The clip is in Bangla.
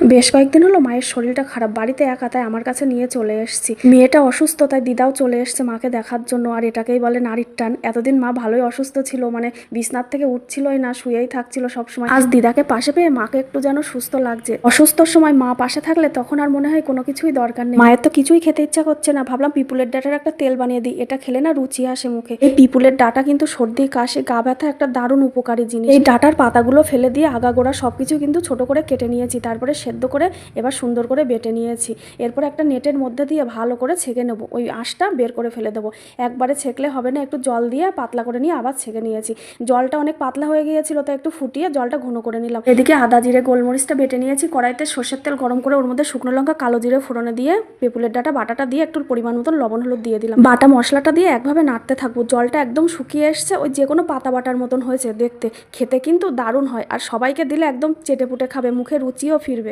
বেশ কয়েকদিন হলো মায়ের শরীরটা খারাপ, বাড়িতে একা, তাই আমার কাছে নিয়ে চলে এসেছি। মেয়েটা অসুস্থ, তাই দিদাও চলে এসছে মাকে দেখার জন্য, আর এটাকেই বলে নারীর টান। এতদিন মা ভালোই অসুস্থ ছিল মানে বিছনার থেকে উঠছিলই না, শুয়েই থাকছিল সবসময়। আজ দিদাকে পাশে পেয়ে মাকে একটু যেন সুস্থ লাগছে। অসুস্থর সময় মা পাশে থাকলে তখন আর মনে হয় কোনো কিছুই দরকার নেই। মায়ের তো কিছুই খেতে ইচ্ছা করছে না। ভাবলাম পিপুলের ডাটার একটা তেল বানিয়ে দিই। এটা খেলে না রুচি আসে মুখে। এই পিপুলের ডাটা কিন্তু সর্দি, কাশি, গা ব্যথা একটা দারুণ উপকারী জিনিস। এই ডাটার পাতাগুলো ফেলে দিয়ে আগাগোড়া সবকিছু কিন্তু ছোট করে কেটে নিয়েছি। তারপরে সেদ্ধ করে এবার সুন্দর করে বেটে নিয়েছি। এরপর একটা নেটের মধ্যে দিয়ে ভালো করে ছেঁকে নেব। ওই আঁশটা বের করে ফেলে দেবো। একবারে ছেঁকলে হবে না, একটু জল দিয়ে পাতলা করে নিয়ে আবার ছেঁকে নিয়েছি। জলটা অনেক পাতলা হয়ে গিয়েছিল, তাই একটু ফুটিয়ে জলটা ঘন করে নিলাম। এদিকে আদা জিরে, গোলমরিচটা বেটে নিয়েছি। কড়াইতে সর্ষের তেল গরম করে ওর মধ্যে শুকনো লঙ্কা, কালো জিরে ফোড়নে দিয়ে পেপুলের ডাটা, বাটাটা দিয়ে একটু পরিমাণ মতন লবণ, হলুদ দিয়ে দিলাম। বাটা মশলাটা দিয়ে একভাবে নাড়তে থাকব। জলটা একদম শুকিয়ে এসছে, ওই যে কোনো পাতা বাটার মতন হয়েছে দেখতে। খেতে কিন্তু দারুণ হয়। আর সবাইকে দিলে একদম চেটে পুটে খাবে, মুখে রুচিও ফিরবে।